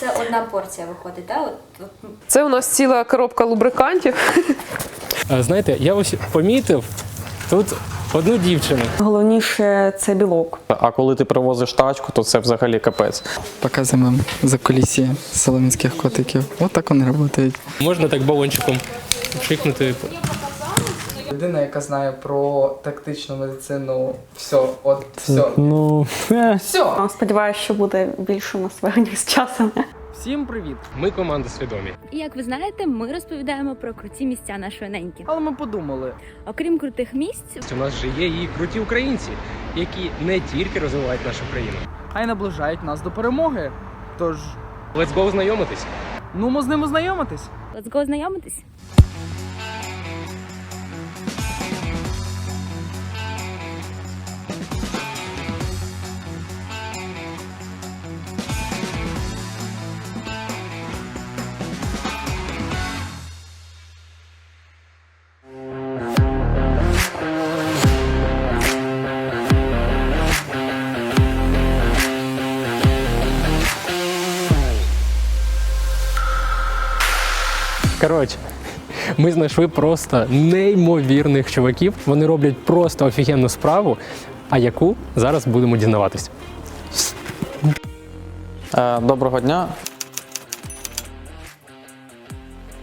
Це одна порція виходить, так? От, от, Це у нас ціла коробка лубрикантів. Знаєте, я ось помітив тут одну дівчину. Головніше це білок. А коли ти привозиш тачку, то це взагалі капець. Показуємо за кулісі соломінських котиків. От вони працюють. Можна так балончиком пшикнути. Людина, яка знає про тактичну медицину, все, от все. Ну, Все. Сподіваюся, що буде більше у нас з часом. Всім привіт! Ми команда свідомі. І як ви знаєте, ми розповідаємо про круті місця нашої неньки. Але ми подумали, Окрім крутих місць, У нас же є і круті українці, які не тільки розвивають нашу країну. а й наближають нас до перемоги. Тож, Let's go знайомитись. ну ми з ними знайомитись. let's go знайомитись. Коротше, ми знайшли просто неймовірних чуваків. Вони роблять просто офігенну справу. А яку зараз будемо дізнаватись. Е, Доброго дня.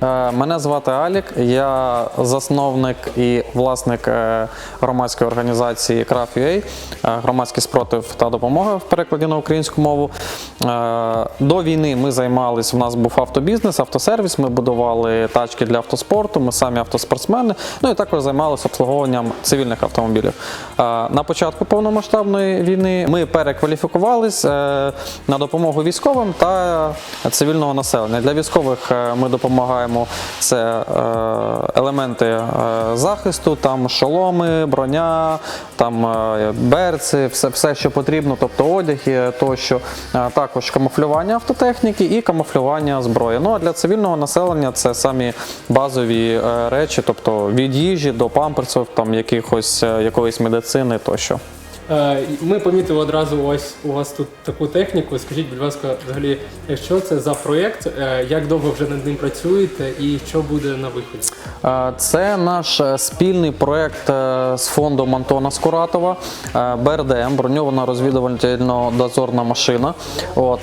Е, Мене звати Алік, я засновник і власник е, громадської організації CraftUA, е, громадський спротив та допомога в перекладі на українську мову. До війни ми займалися, у нас був автобізнес, автосервіс, ми будували тачки для автоспорту, ми самі автоспортсмени, ну і також займалися обслуговуванням цивільних автомобілів. На початку повномасштабної війни ми перекваліфікувались на допомогу військовим та цивільного населення. Для військових ми допомагаємо це е, елементи е, захисту, там шоломи, броня, там е, берці, все, все, що потрібно, тобто одяг тощо. Також камуфлювання автотехніки і камуфлювання зброї. Ну а для цивільного населення це самі базові речі, тобто від їжі до памперсів, там якихось якоїсь медицини тощо. Е, Ми помітили одразу ось у вас тут таку техніку. Скажіть, будь ласка, взагалі, що це за проєкт, Е, як довго вже над ним працюєте і що буде на виході? Е, Це наш спільний проект е, з фондом Антона Скуратова, БРДМ, броньована розвідувально-дозорна машина. От,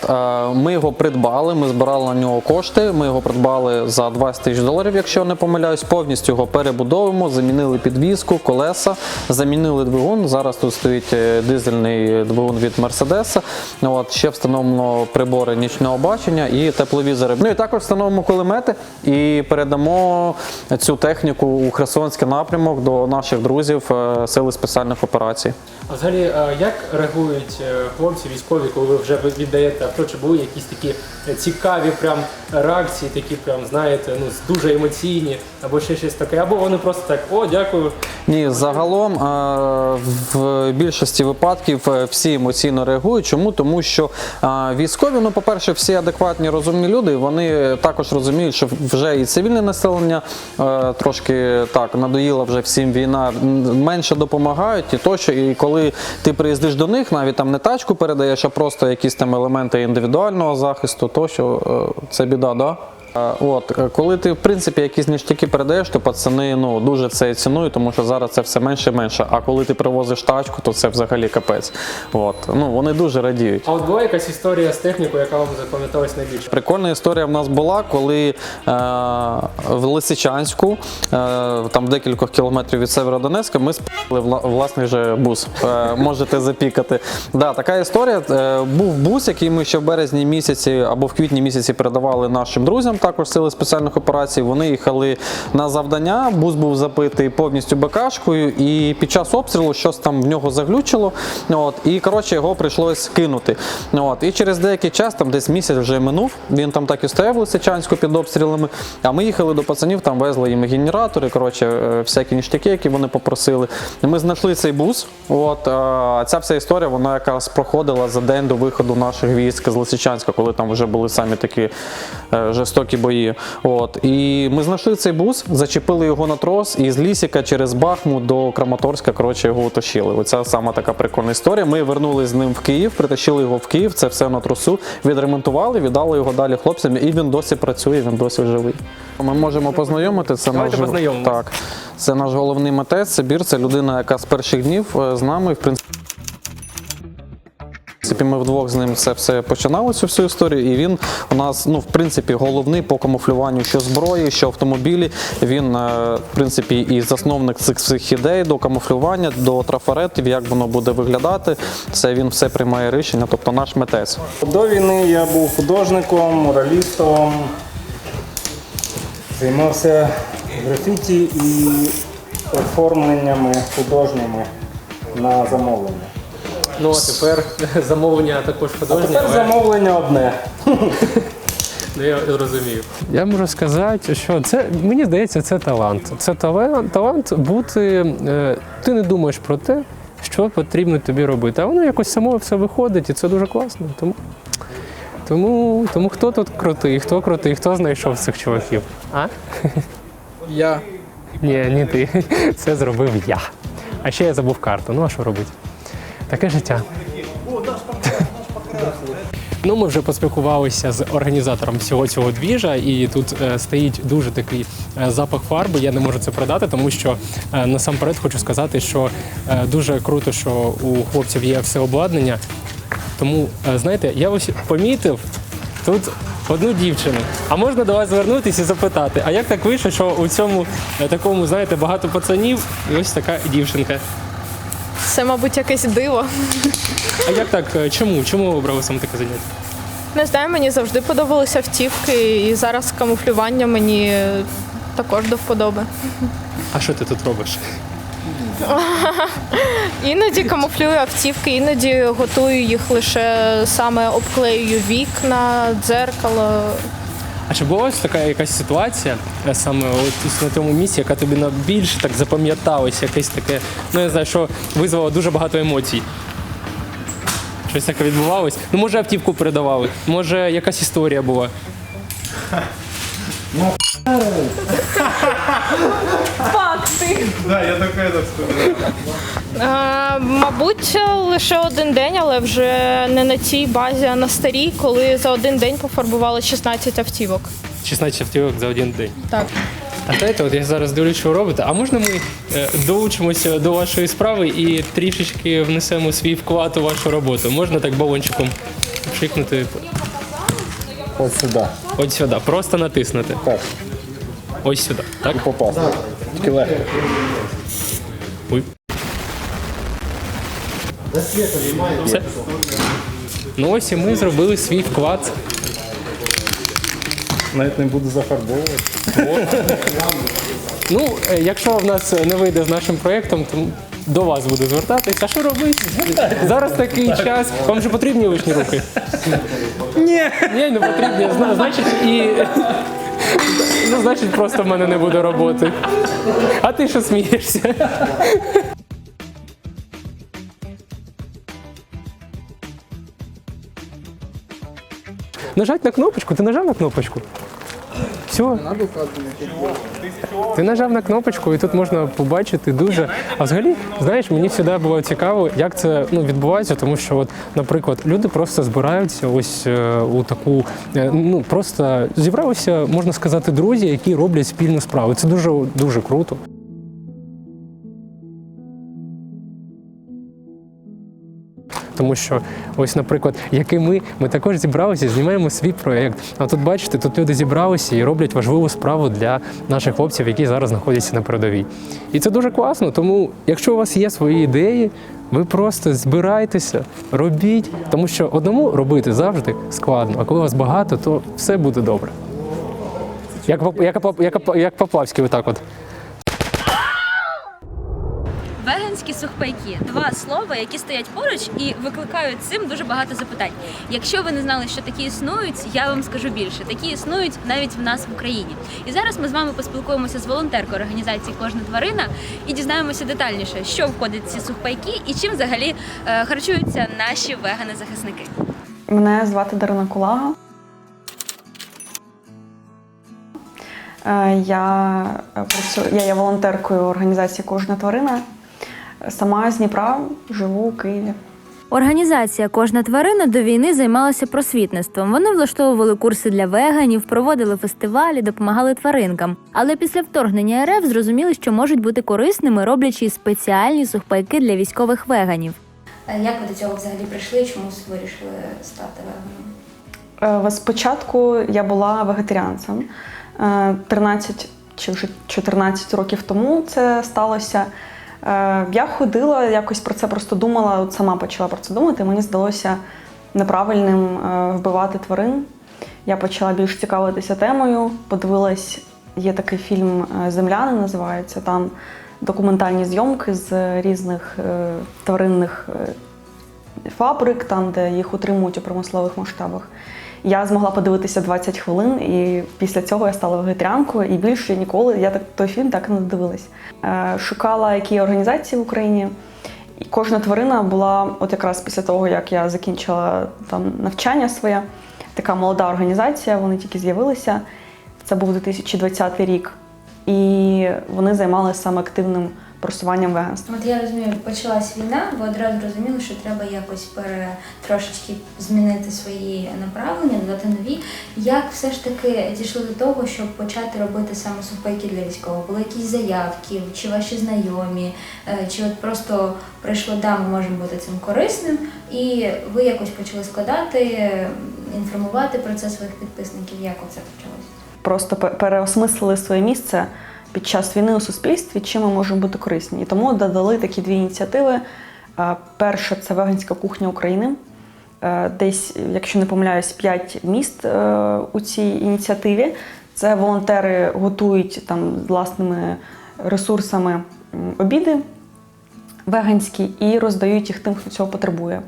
ми його придбали, ми збирали на нього кошти. Ми його придбали за 20 тисяч доларів, якщо не помиляюсь. Повністю його перебудовуємо, замінили підвіску, колеса, замінили двигун. Зараз тут стоїть дизельний двигун від Мерседеса. От, ще встановлено прибори нічного бачення і тепловізори. Ну і також встановимо кулемети і передамо цю техніку у Херсонський напрямок до наших друзів е, Сили спеціальних операцій. А взагалі, е, як реагують е, хлопці військові, коли ви вже віддаєте авто? Чи були якісь такі е, цікаві прям реакції, такі прям знаєте, ну дуже емоційні, або ще щось таке, або вони просто так, о, дякую. Ні, загалом е, в більшості випадків е, всі емоційно реагують. Чому? Тому що е, військові, ну, по-перше, всі адекватні, розумні люди, вони також розуміють, що вже і цивільне населення е, трошки так надоїла вже всім війна, менше допомагають і тощо. І коли ти приїздиш до них, навіть там не тачку передаєш, а просто якісь там елементи індивідуального захисту, тощо е, це біда, да? От, е, коли ти в принципі якісь ніштяки передаєш, то пацани ну дуже це цінують, тому що зараз це все менше і менше. А коли ти привозиш тачку, то це взагалі капець. От ну вони дуже радіють. А от була якась історія з технікою, яка вам запам'яталась найбільше? Прикольна історія в нас була, коли е, в Лисичанську, е, там декількох кілометрів від Северодонецька, ми спали вла- власний же бус. Е, можете запікати. Да, така історія. Е, був бус, який ми ще в березні місяці або в квітні місяці передавали нашим друзям, також сили спеціальних операцій. Вони їхали на завдання. Бус був запитий повністю БКшкою, і під час обстрілу щось там в нього заглючило. От, і коротше його прийшлось кинути. От, і через деякий час, там десь місяць вже минув. Він там так і стояв в Лисичанську під обстрілами. А ми їхали до пацанів, там везли їм генератори, коротше, е, всякі ніштяки, які вони попросили. Ми знайшли цей бус. От, а ця вся історія, вона якраз проходила за день до виходу наших військ з Лисичанська, коли там вже були самі такі е, жорстокі жорстокі бої. От і ми знайшли цей бус, зачепили його на трос, і з Лісіка через Бахмут до Краматорська коротше його утащили. Оця сама така прикольна історія. Ми вернули з ним в Київ, притащили його в Київ. Це все на тросу, відремонтували, віддали його далі хлопцям, і він досі працює, він досі живий. Ми можемо познайомити. Це наш так. Це наш головний митець. Сибір. Це людина, яка з перших днів е, з нами. В принципі, принципі, ми вдвох з ним це все починали цю всю історію, і він у нас, ну, в принципі, головний по камуфлюванню що зброї, що автомобілі. Він, е, в принципі, і засновник цих всіх ідей до камуфлювання, до трафаретів, як воно буде виглядати. Це він все приймає рішення, тобто наш митець. До війни я був художником, муралістом, займався графіті і оформленнями художніми на замовлення. Ну а тепер замовлення також художнє. Тепер але- замовлення одне. Ну, я розумію. Я можу сказати, що це мені здається, це талант. Це талант, талант бути. е, ти не думаєш про те, що потрібно тобі робити. А воно якось само все виходить, і це дуже класно. Тому, тому, тому хто тут крутий, хто крутий, хто знайшов цих чуваків? А? Я Ні, не ти. Це зробив я. А ще я забув карту. Ну а що робити? Таке життя. Ну, ми вже поспілкувалися з організатором всього цього двіжа, і тут е, стоїть дуже такий е, запах фарби. Я не можу це продати, тому що е, насамперед хочу сказати, що е, дуже круто, що у хлопців є все обладнання. Тому, е, знаєте, я ось помітив тут одну дівчину. А можна до вас звернутися і запитати, а як так вийшло, що у цьому е, такому, знаєте, багато пацанів, і ось така дівчинка. Це, мабуть, якесь диво. А як так? е, Чому? Чому ви обрали саме таке заняття? Не знаю, мені завжди подобалися автівки, і зараз камуфлювання мені також до вподоби. А що ти тут робиш? Іноді камуфлюю автівки, іноді готую їх лише саме обклеюю вікна, дзеркало. А чи була ось така якась ситуація е, саме от на тому місці, яка тобі найбільше так запам'яталась, якесь таке, ну я знаю, що визвало дуже багато емоцій? Щось таке відбувалось? Ну, може, автівку передавали, може, якась історія була. Е, мабуть, лише один день, але вже не на цій базі, а на старій, коли за один день пофарбували 16 автівок. 16 автівок за один день. Так. А знаєте, от я зараз дивлюсь, що ви робите. А можна ми е, долучимося до вашої справи і трішечки внесемо свій вклад у вашу роботу? Можна так балончиком пшикнути Ось сюди. от сюди, просто натиснути. Так. Ось сюди, так? Попасти. Тільки легко. Все? Ну ось і ми зробили свій вклад. Навіть не буду зафарбовувати. Ну, е, якщо в нас не вийде з нашим проєктом, то до вас буду звертатися. А що робити? Зараз такий час. Вам же потрібні лишні руки? Ні. Ні, не потрібні. Зна- Значить, і. Ну, значить, просто в мене не буде роботи. А ти що смієшся? Нажать на кнопочку, ти нажав на кнопочку. Все. Ти нажав на кнопочку, і тут можна побачити дуже. А взагалі, знаєш, мені завжди було цікаво, як це ну, відбувається, тому що, от, наприклад, люди просто збираються ось е, у таку, е, ну просто зібралися, можна сказати, друзі, які роблять спільну справу. Це дуже дуже круто. Тому що, ось, наприклад, як і ми, ми також зібралися, знімаємо свій проєкт. А тут бачите, тут люди зібралися і роблять важливу справу для наших хлопців, які зараз знаходяться на передовій. І це дуже класно. Тому, якщо у вас є свої ідеї, ви просто збирайтеся, робіть, тому що одному робити завжди складно. А коли вас багато, то все буде добре. Як, як, Поп- як, як Поплавський, отак от. Веганські сухпайки два слова, які стоять поруч і викликають цим дуже багато запитань. Якщо ви не знали, що такі існують, я вам скажу більше. Такі існують навіть в нас в Україні. І зараз ми з вами поспілкуємося з волонтеркою організації Кожна тварина і дізнаємося детальніше, що входить в ці сухпайки і чим взагалі е, харчуються наші вегани-захисники. Мене звати Дарина Кулага. Е, Я е, працюю, я є волонтеркою організації Кожна тварина. Сама з Дніпра живу у Києві. Організація Кожна тварина до війни займалася просвітництвом. Вони влаштовували курси для веганів, проводили фестивалі, допомагали тваринкам. Але після вторгнення РФ зрозуміли, що можуть бути корисними, роблячи спеціальні сухпайки для військових веганів. Е, Як ви до цього взагалі прийшли? Чому вирішили стати веганом? Е, Спочатку я була вегетаріанцем. Е, 13 чи вже 14 років тому це сталося. Е, Я ходила, якось про це просто думала, от сама почала про це думати. Мені здалося неправильним е, вбивати тварин. Я почала більш цікавитися темою. Подивилась, є такий фільм е, Земляни називається. Там документальні зйомки з різних тваринних фабрик, там, де їх утримують у промислових масштабах. Я змогла подивитися 20 хвилин, і після цього я стала вегетаріанкою, і більше ніколи я так той фільм так і не дивилась. Е, Шукала, які організації в Україні. І кожна тварина була, от якраз після того, як я закінчила там навчання своє, така молода організація, вони тільки з'явилися. Це був 2020 рік. І вони займалися саме активним просуванням веганства. От я розумію, почалась війна, ви одразу розуміли, що треба якось пере трошечки змінити свої направлення, додати нові. Як все ж таки дійшли до того, щоб почати робити саме сухпайки для військових? Були якісь заявки, чи ваші знайомі, е, чи от просто прийшло, да, ми можемо бути цим корисним, і ви якось почали складати, інформувати про це своїх підписників. Як оце почалось? просто переосмислили своє місце під час війни у суспільстві, чим ми можемо бути корисні. І тому додали такі дві ініціативи. Е, Перша це веганська кухня України. Е, Десь, якщо не помиляюсь, п'ять міст е, у цій ініціативі. Це волонтери готують там власними ресурсами обіди веганські і роздають їх тим, хто цього потребує.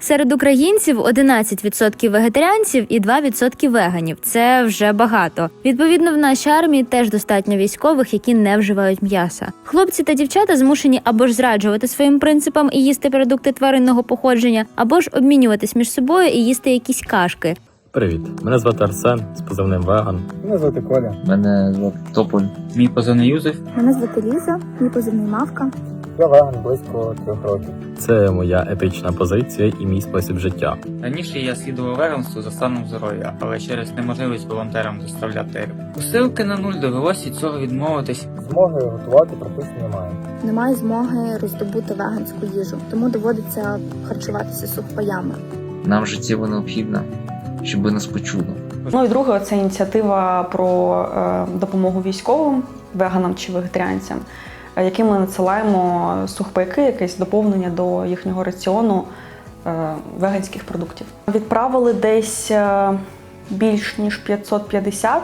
Серед українців 11% вегетаріанців і 2% веганів. Це вже багато. Відповідно, в нашій армії теж достатньо військових, які не вживають м'яса. Хлопці та дівчата змушені або ж зраджувати своїм принципам і їсти продукти тваринного походження, або ж обмінюватись між собою і їсти якісь кашки. Привіт, мене звати Арсен з позивним Веган. Мене звати Коля. Мене звати Тополь. Мій позивний Юзеф. Мене звати Ліза, мій позивний мавка. Я веган близько трьох років. Це моя етична позиція і мій спосіб життя. Раніше я слідував веганству за станом здоров'я, але через неможливість волонтерам доставляти посилки на нуль довелося від цього відмовитись. Змоги готувати практично немає. Немає змоги роздобути веганську їжу, тому доводиться харчуватися сухпаями. Нам життєво необхідно, щоб нас почули. Ну і друге, це ініціатива про е, допомогу військовим, веганам чи вегетаріанцям, е, яким ми надсилаємо сухпайки, якесь доповнення до їхнього раціону е, веганських продуктів. Відправили десь більш ніж 550,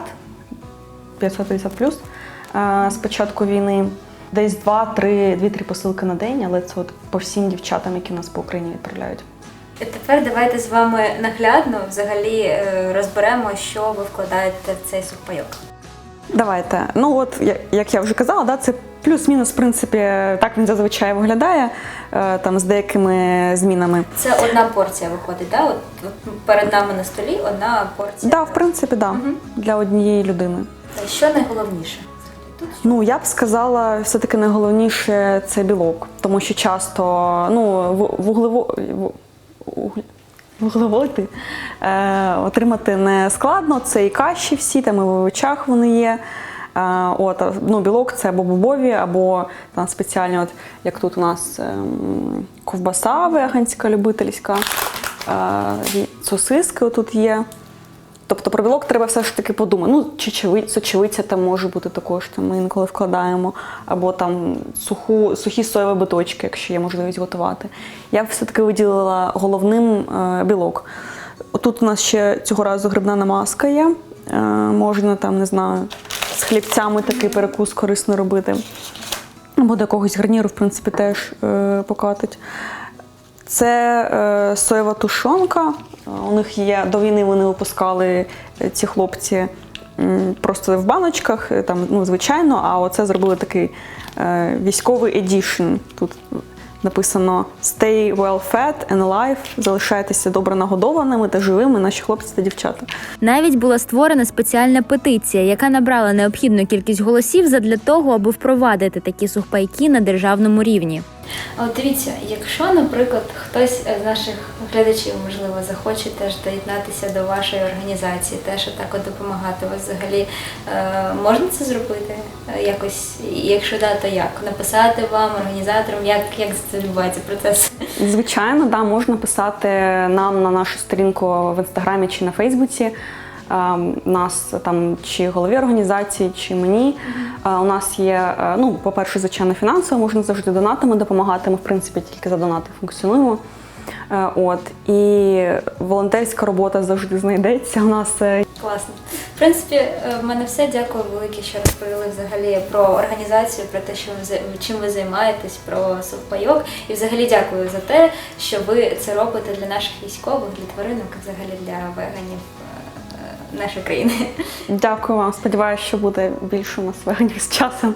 550 плюс з початку війни. Десь 2-3 посилки на день, але це от по всім дівчатам, які нас по Україні відправляють. Тепер давайте з вами наглядно взагалі е, розберемо, що ви вкладаєте в цей сухпайок. Давайте. Ну от як я вже казала, да, це плюс-мінус, в принципі, так він зазвичай виглядає, е, там з деякими змінами. Це одна порція виходить, да? От, от перед нами на столі одна порція. Да, в принципі, да, Мгм. для однієї людини. Що найголовніше? Ну, я б сказала, все-таки найголовніше це білок, тому що часто ну, вуглево... вуглеводи е, отримати не складно. Це і каші всі, там і в овочах вони є. Е, от, ну, білок це або бобові, або там спеціальні, от, як тут у нас е, ковбаса веганська, любительська, е, сосиски тут є. Тобто про білок треба все ж таки подумати. Ну, сочевиця там може бути також, там ми інколи вкладаємо, або там суху, сухі соєві биточки, якщо є можливість готувати. Я все-таки виділила головним е, білок. Тут у нас ще цього разу грибна намазка є. Е, можна там, не знаю, з хлібцями такий перекус корисно робити. Або до якогось гарніру, в принципі, теж е, покатить. Це е, соєва тушонка. У них є до війни вони випускали е, ці хлопці просто в баночках, е, там, ну, звичайно, а оце зробили такий е, військовий едішн. Тут написано Stay well fed and alive, залишайтеся добре нагодованими та живими, наші хлопці та дівчата. Навіть була створена спеціальна петиція, яка набрала необхідну кількість голосів задля того, аби впровадити такі сухпайки на державному рівні. От дивіться, якщо, наприклад, хтось з наших глядачів, можливо, захоче теж доєднатися до вашої організації, теж отак от допомагати, вас взагалі е, можна це зробити? Е, Якось, якщо да, то як? Написати вам, організаторам, як, як це відбувається процес? Звичайно, да, можна писати нам на нашу сторінку в інстаграмі чи на Фейсбуці. Е, нас там чи голові організації, чи мені. Е, У нас є, е, ну, по-перше, звичайно, фінансово, можна завжди донатами допомагати. Ми, в принципі, тільки за донати функціонуємо. От. І волонтерська робота завжди знайдеться. У нас Класно. В принципі, в мене все. Дякую велике, що розповіли взагалі про організацію, про те, що ви чим ви займаєтесь, про сухпайок. І взагалі дякую за те, що ви це робите для наших військових, для тваринок, взагалі для веганів нашої країни. дякую вам. Сподіваюся, що буде більше у нас вегенів з часом.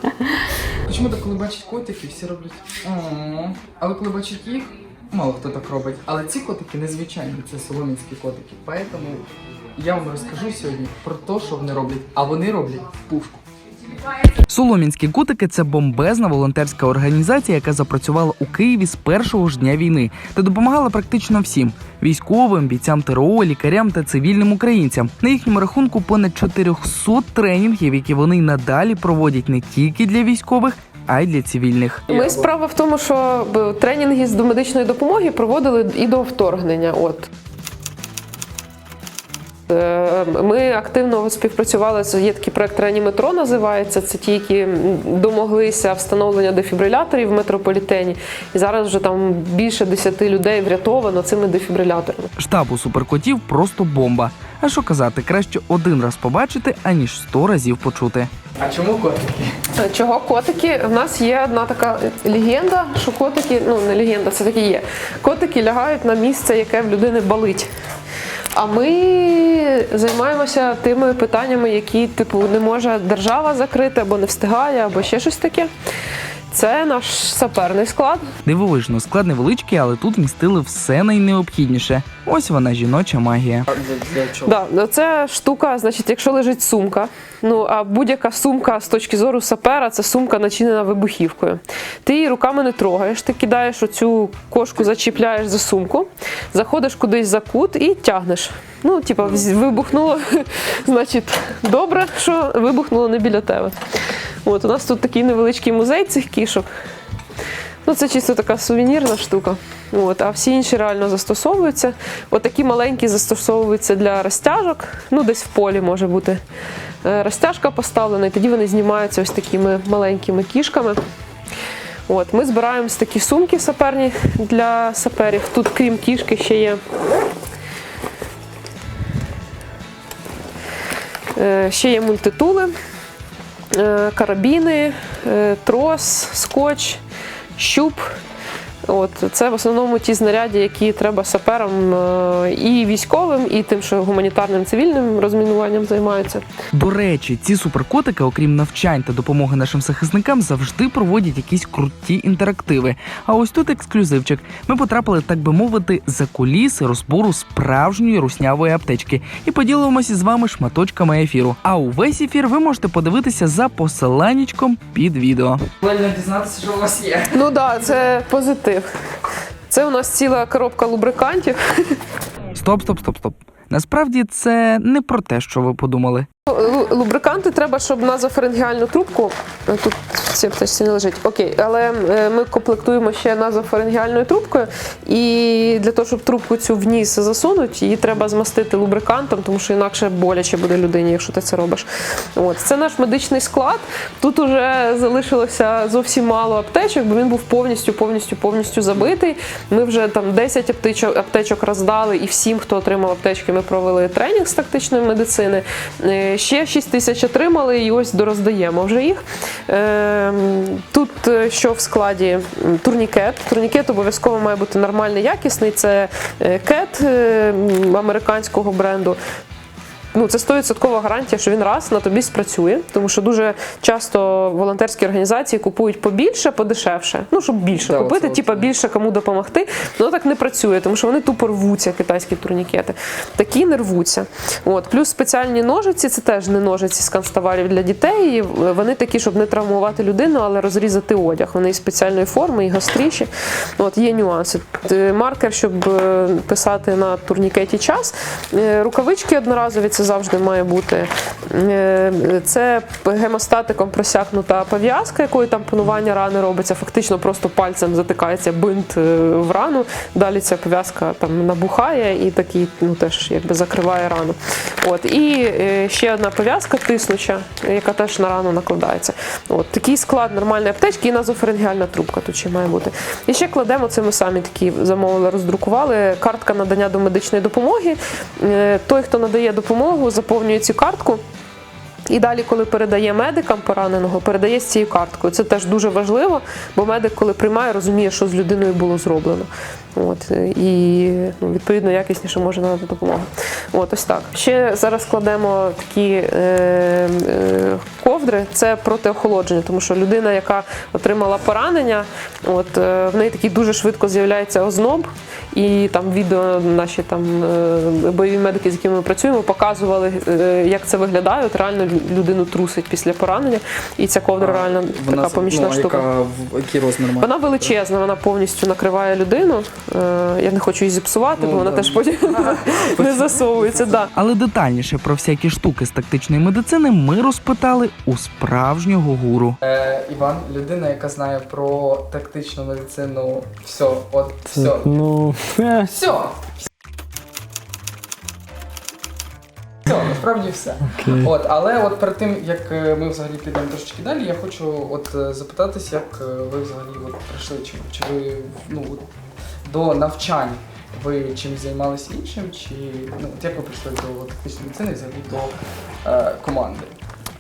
Чому так, коли бачать котики, всі роблять «О». Але коли бачать їх, мало хто так робить. Але ці котики незвичайні, це соломінські котики. Поэтому я вам розкажу сьогодні про те, що вони роблять. А вони роблять пушку. Соломінські котики це бомбезна волонтерська організація, яка запрацювала у Києві з першого ж дня війни та допомагала практично всім військовим, бійцям ТРО, лікарям та цивільним українцям. На їхньому рахунку понад 400 тренінгів, які вони надалі проводять не тільки для військових, а й для цивільних. Ми справа в тому, що тренінги з домедичної допомоги проводили і до вторгнення. От. Е, Ми активно співпрацювали з є такий проект Реаніматро називається. Це ті, які домоглися встановлення дефібриляторів в метрополітені. І зараз вже там більше 10 людей врятовано цими дефібриляторами. Штаб у суперкотів просто бомба. А що казати, краще один раз побачити, аніж сто разів почути. А чому котики? Е, Чого котики? У нас є одна така легенда, що котики, ну не легенда, це таки є. Котики лягають на місце, яке в людини болить. А ми займаємося тими питаннями, які типу не може держава закрити, або не встигає, або ще щось таке. Це наш саперний склад. Дивовижно, склад невеличкий, але тут вмістили все найнеобхідніше. Ось вона жіноча магія. Для, для чого? Да, ну, це штука, значить, якщо лежить сумка, ну а будь-яка сумка з точки зору сапера, це сумка начинена вибухівкою. Ти її руками не трогаєш, ти кидаєш оцю кошку, зачіпляєш за сумку, заходиш кудись за кут і тягнеш. Ну, типа, вибухнуло, значить, добре, що вибухнуло не біля тебе. От у нас тут такий невеличкий музей цих кішок. Ну, це чисто така сувенірна штука. От, а всі інші реально застосовуються. От такі маленькі застосовуються для розтяжок. Ну, десь в полі може бути е, розтяжка поставлена, і тоді вони знімаються ось такими маленькими кішками. От, ми збираємо такі сумки саперні для саперів. Тут, крім кішки, ще є. е, Ще є мультитули, карабіни, е, трос, скотч, щуп. От це в основному ті знаряддя, які треба саперам е, і військовим, і тим, що гуманітарним цивільним розмінуванням займаються. До речі, ці суперкотики, окрім навчань та допомоги нашим захисникам, завжди проводять якісь круті інтерактиви. А ось тут ексклюзивчик. Ми потрапили, так би мовити, за куліси розбору справжньої руснявої аптечки і поділимося з вами шматочками ефіру. А увесь ефір ви можете подивитися за посиланнячком під відео. Правильно дізнатися, що у вас є. Ну да, це позитив. Це у нас ціла коробка лубрикантів. Стоп, стоп, стоп, стоп. Насправді це не про те, що ви подумали. Лу- Лубриканти треба, щоб назофарингеальну трубку. е, Тут в цій не лежить. Окей, але е, ми комплектуємо ще назофарингеальною трубкою. І для того, щоб трубку цю в ніс засунути, її треба змастити лубрикантом, тому що інакше боляче буде людині, якщо ти це робиш. От це наш медичний склад. Тут уже залишилося зовсім мало аптечок, бо він був повністю, повністю, повністю забитий. Ми вже там 10 аптечок, аптечок роздали, і всім, хто отримав аптечки, ми провели тренінг з тактичної медицини. Ще 6 тисяч отримали, і ось дороздаємо вже їх. Е, Тут е, що в складі турнікет. Турнікет обов'язково має бути нормальний, якісний. Це е, кет е, американського бренду. Ну це 100% гарантія, що він раз на тобі спрацює, тому що дуже часто волонтерські організації купують побільше, подешевше. Ну щоб більше Да, купити, типа більше кому допомогти. Ну так не працює, тому що вони тупо рвуться, китайські турнікети. Такі не рвуться. От плюс спеціальні ножиці, це теж не ножиці з канцтоварів для дітей. Вони такі, щоб не травмувати людину, але розрізати одяг. Вони і спеціальної форми, і гостріші. От є нюанси. Маркер, щоб е, писати на турнікеті час. Е, Рукавички одноразові, це завжди має бути. Е, Це гемостатиком просякнута пов'язка, якою там панування рани робиться. Фактично просто пальцем затикається бинт е, в рану. Далі ця пов'язка там набухає і такий, ну теж якби закриває рану. От і е, ще одна пов'язка тиснуча, яка теж на рану накладається. От такий склад нормальної аптечки і назофарингіальна трубка тут ще має бути. І ще кладемо це ми самі такі замовили, роздрукували. Картка надання до медичної допомоги. Той, хто надає допомогу, заповнює цю картку. І далі, коли передає медикам пораненого, передає з цією карткою. Це теж дуже важливо, бо медик, коли приймає, розуміє, що з людиною було зроблено. От, і ну, відповідно якісніше може надати допомогу. От ось так. Ще зараз кладемо такі е, е, ковдри, це проти охолодження, тому що людина, яка отримала поранення, от е, в неї такий дуже швидко з'являється озноб. І там відео наші там е, бойові медики, з якими ми працюємо, показували, е, як це виглядає. От реально лю- людину трусить після поранення, і ця ковдра реально Вона така помічна ну, штука. Яка, який розмір має? Вона величезна, вона повністю накриває людину. Е, Я не хочу її зіпсувати, бо Ну, вона теж потім не засовується. Да. Але детальніше про всякі штуки з тактичної медицини ми розпитали у справжнього гуру. Е, Іван, людина, яка знає про тактичну медицину, все, от все. Ну, Все. Все, насправді все. Окей. От, але от перед тим, як е, ми взагалі підемо трошечки далі, я хочу от е, запитатись, як ви взагалі от прийшли, чи, чи ви ну, от, до навчань ви чим займалися іншим, чи ну, як ви прийшли до тактичної медицини, взагалі до е, команди?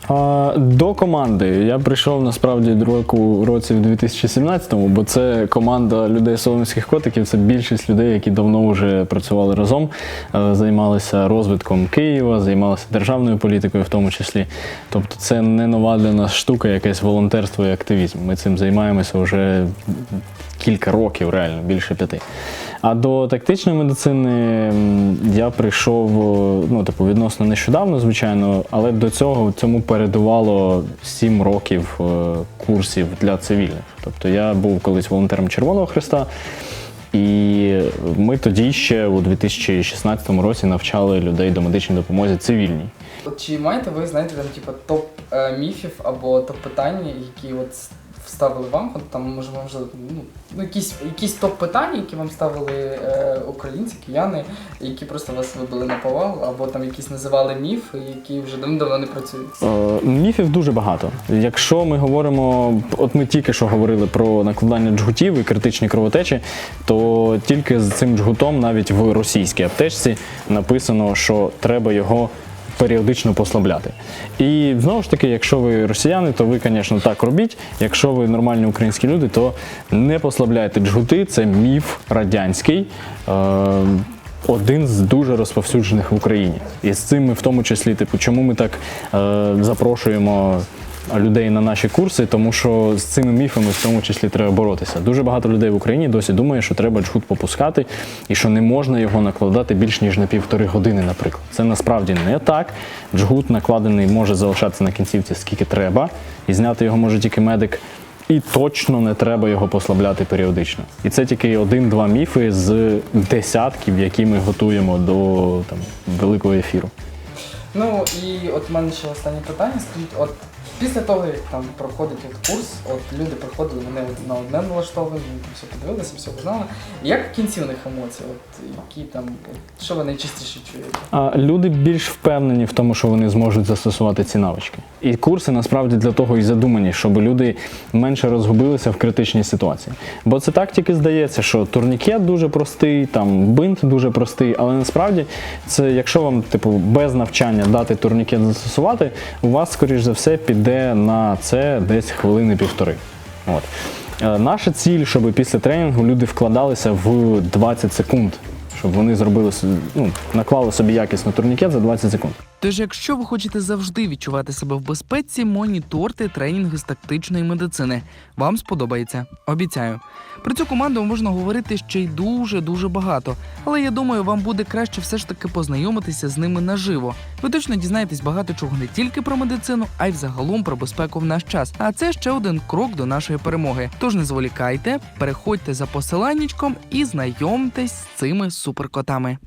А, до команди я прийшов насправді до року році в 2017-му, бо це команда людей солом'янських котиків. Це більшість людей, які давно вже працювали разом, е, займалися розвитком Києва, займалися державною політикою, в тому числі. Тобто, це не нова для нас штука, якесь волонтерство і активізм. Ми цим займаємося вже кілька років, реально більше п'яти. А до тактичної медицини я прийшов ну, типу, відносно нещодавно, звичайно, але до цього цьому передувало 7 років е, курсів для цивільних. Тобто я був колись волонтером Червоного Христа, і ми тоді ще у 2016 році навчали людей до медичної допомоги цивільній. Чи маєте ви, знаєте, там, типу, топ е, міфів або топ питань, які от с- вставили вам? Там може можливо, ну, ну якісь, якісь топ питання, які вам ставили е, українці, кияни, які просто вас вибили на повал, або там якісь називали міфи, які вже давно не працюють. Е, Міфів дуже багато. Якщо ми говоримо, от ми тільки що говорили про накладання джгутів і критичні кровотечі, то тільки з цим джгутом навіть в російській аптечці написано, що треба його періодично послабляти. І знову ж таки, якщо ви росіяни, то ви, звісно, так робіть. Якщо ви нормальні українські люди, то не послабляйте джгути, це міф радянський. Е, один з дуже розповсюджених в Україні. І з цим ми в тому числі, типу, чому ми так е, запрошуємо людей на наші курси, тому що з цими міфами в тому числі треба боротися. Дуже багато людей в Україні досі думає, що треба джгут попускати і що не можна його накладати більш ніж на півтори години, наприклад. Це насправді не так. Джгут накладений може залишатися на кінцівці скільки треба, і зняти його може тільки медик. І точно не треба його послабляти періодично. І це тільки один-два міфи з десятків, які ми готуємо до там, великого ефіру. Ну і от в мене ще останнє питання. Скажіть, от після того, як там проходить от курс, от люди приходили, вони на одне налаштовані, там все подивилися, все познали. Як в кінці у них емоції? От які там, от, що ви найчастіше чуєте? А люди більш впевнені в тому, що вони зможуть застосувати ці навички. І курси насправді для того і задумані, щоб люди менше розгубилися в критичній ситуації. Бо це так тільки здається, що турнікет дуже простий, там бинт дуже простий, але насправді це, якщо вам, типу, без навчання дати турнікет застосувати, у вас, скоріш за все, піде на це десь хвилини півтори. От. Е, Наша ціль, щоб після тренінгу люди вкладалися в 20 секунд, щоб вони зробили ну, наклали собі якісно турнікет за 20 секунд. Тож, якщо ви хочете завжди відчувати себе в безпеці, моніторте тренінги з тактичної медицини. Вам сподобається, обіцяю. Про цю команду можна говорити ще й дуже дуже багато, але я думаю, вам буде краще все ж таки познайомитися з ними наживо. Ви точно дізнаєтесь багато чого не тільки про медицину, а й взагалом про безпеку в наш час. А це ще один крок до нашої перемоги. Тож не зволікайте, переходьте за посиланнячком і знайомтесь з цими суперкотами.